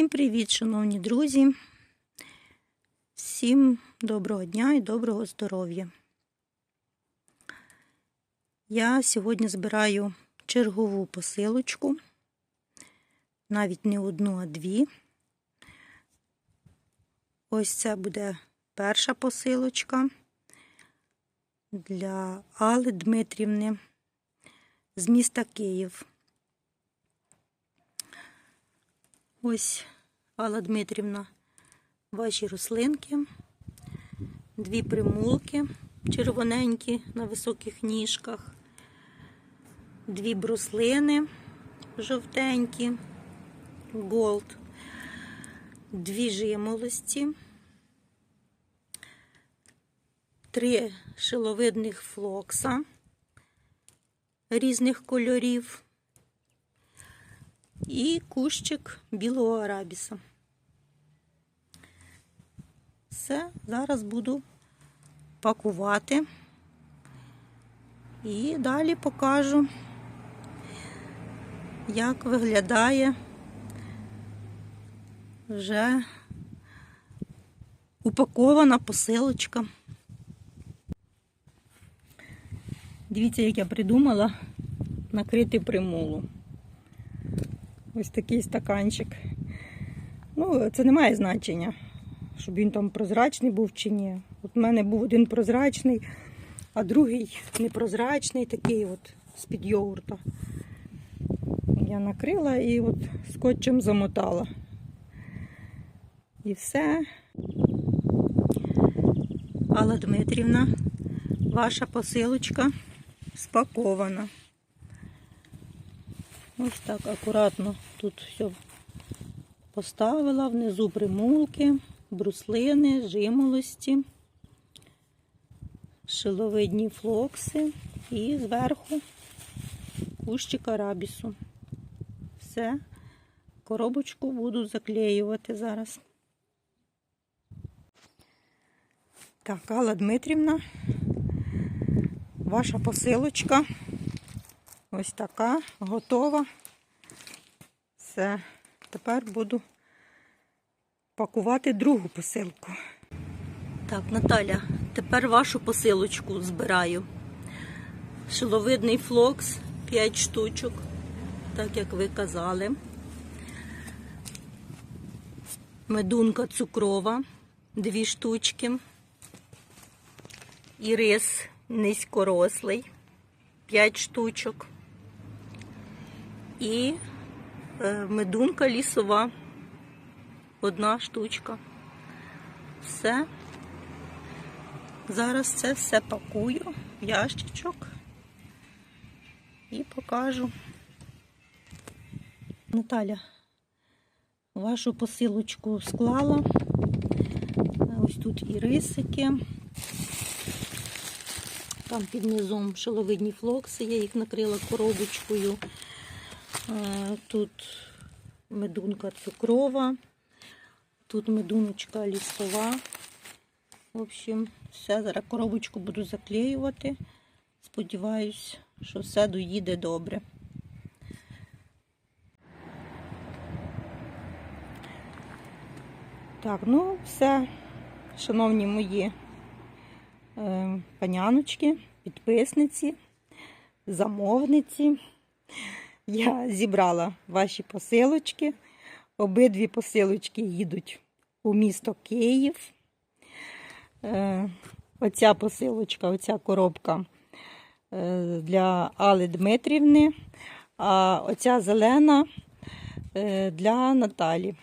Всім привіт, шановні друзі. Всім доброго дня і доброго здоров'я. Я сьогодні збираю чергову посилочку, навіть не одну, а дві. Ось це буде перша посилочка для Алли Дмитрівни з міста Київ. Ось, Алла Дмитрівна, ваші рослинки, дві примулки червоненькі на високих ніжках, дві бруслини жовтенькі, голд, дві жимолості, три шиловидних флокса різних кольорів і кущик білого арабіса. Все, зараз буду пакувати і далі покажу, як виглядає вже упакована посилочка. Дивіться, як я придумала накрити примулу. Ось такий стаканчик. Ну, це не має значення, щоб він там прозрачний був чи ні. От у мене був один прозрачний, а другий непрозрачний, такий от з-під йогурта. Я накрила і от скотчем замотала. І все. Алла Дмитрівна, ваша посилочка спакована. Ось так акуратно тут все поставила, внизу примулки, бруслини, жимолості, шиловидні флокси і зверху кущик арабісу. Все, коробочку буду заклеювати зараз. Так, Алла Дмитрівна, ваша посилочка. Ось така готова. Все. Тепер буду пакувати другу посилку. Так, Наталя, тепер вашу посилочку збираю. Шиловидний флокс 5 штучок, так як ви казали. Медунка цукрова 2 штучки. І рис низькорослий 5 штучок і е, медунка лісова. Одна штучка. Все. Зараз це все пакую в ящичок і покажу. Наталя, вашу посилочку склала. Ось тут і рисики. Там під низом шиловидні флокси, я їх накрила коробочкою. Тут медунка цукрова, тут медуночка лісова. В общем, все, зараз коробочку буду заклеювати. Сподіваюсь, що все доїде добре. Так, ну все, шановні мої е, паняночки, підписниці, замовниці. Я зібрала ваші посилочки. Обидві посилочки їдуть у місто Київ. Е, оця посилочка, оця коробка е, для Али Дмитрівни, а оця зелена е, для Наталі.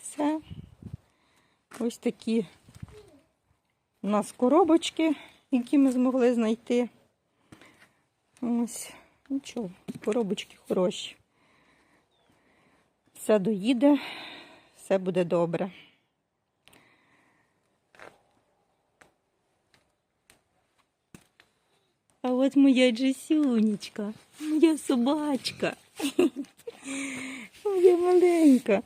Все. Ось такі у нас коробочки, які ми змогли знайти. Ось. Нічого, коробочки хороші. Все доїде, все буде добре. А от моя Джесюнечка, моя собачка, моя маленька,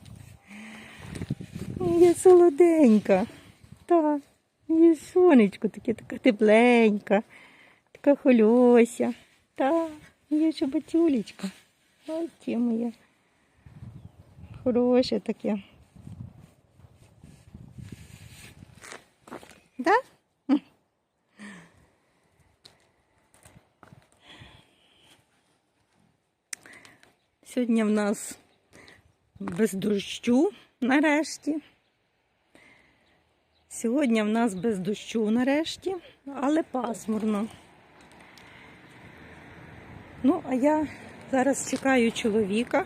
моя солоденька. Так, моє сонечко таке, така тепленька, така хольося. Так. Моя чоботюлечка. Ой, ти моя. хороше таке. Да? Сьогодні в нас без дощу нарешті. Сьогодні в нас без дощу нарешті, але пасмурно. Ну, а я зараз чекаю чоловіка.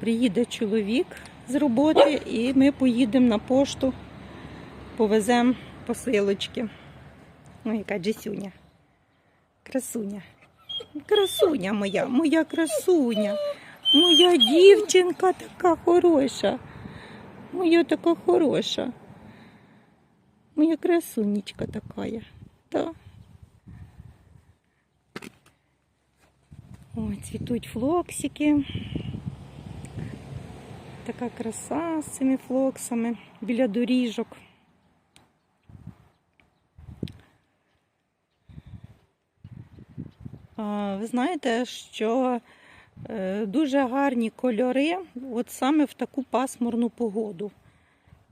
Приїде чоловік з роботи і ми поїдемо на пошту, повеземо посилочки. Ну, яка Джесюня. Красуня. Красуня моя, моя красуня. Моя дівчинка така хороша. Моя така хороша. Моя красунечка такая. Да. Ой, цвітуть флоксики. Така краса з цими флоксами біля доріжок. Ви знаєте, що е, дуже гарні кольори, от саме в таку пасмурну погоду.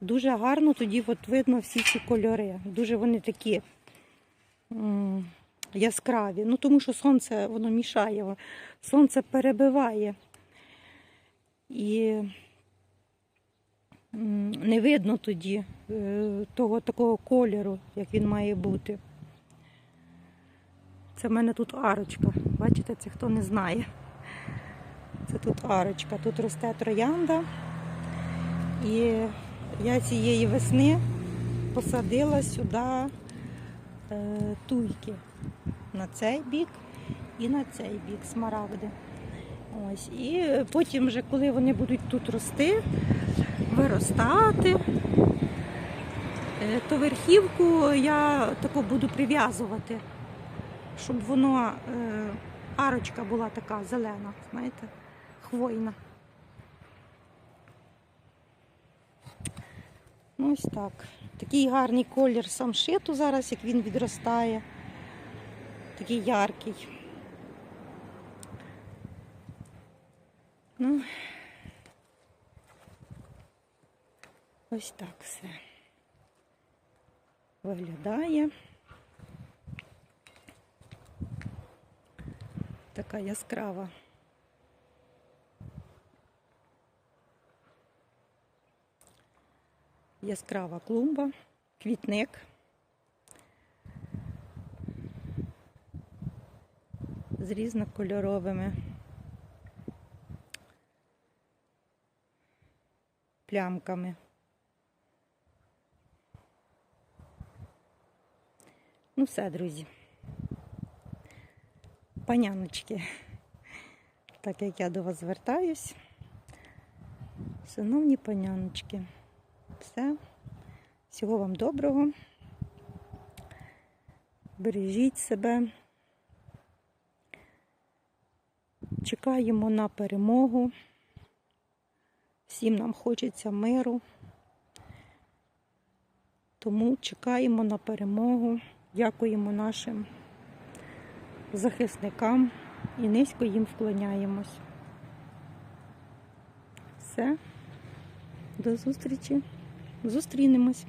Дуже гарно тоді от видно всі ці кольори. Дуже вони такі яскраві. Ну, тому що сонце воно мішає, сонце перебиває. І не видно тоді е, того такого кольору, як він має бути. Це в мене тут арочка. Бачите, це хто не знає. Це тут арочка. Тут росте троянда. І я цієї весни посадила сюди е, туйки на цей бік і на цей бік смарагди. Ось. І потім, вже, коли вони будуть тут рости, виростати, е, то верхівку я тако буду прив'язувати, щоб воно е, арочка була така зелена, знаєте, хвойна. Ну, ось так. Такий гарний колір самшиту зараз, як він відростає. Такий яркий. Ну, ось так все виглядає. Така яскрава. яскрава клумба, квітник. З різнокольоровими плямками. Ну все, друзі. Паняночки, так як я до вас звертаюсь. Шановні паняночки. Все. Всього вам доброго. Бережіть себе. Чекаємо на перемогу. Всім нам хочеться миру. Тому чекаємо на перемогу. Дякуємо нашим захисникам і низько їм вклоняємось. Все. До зустрічі. Зустрінемось.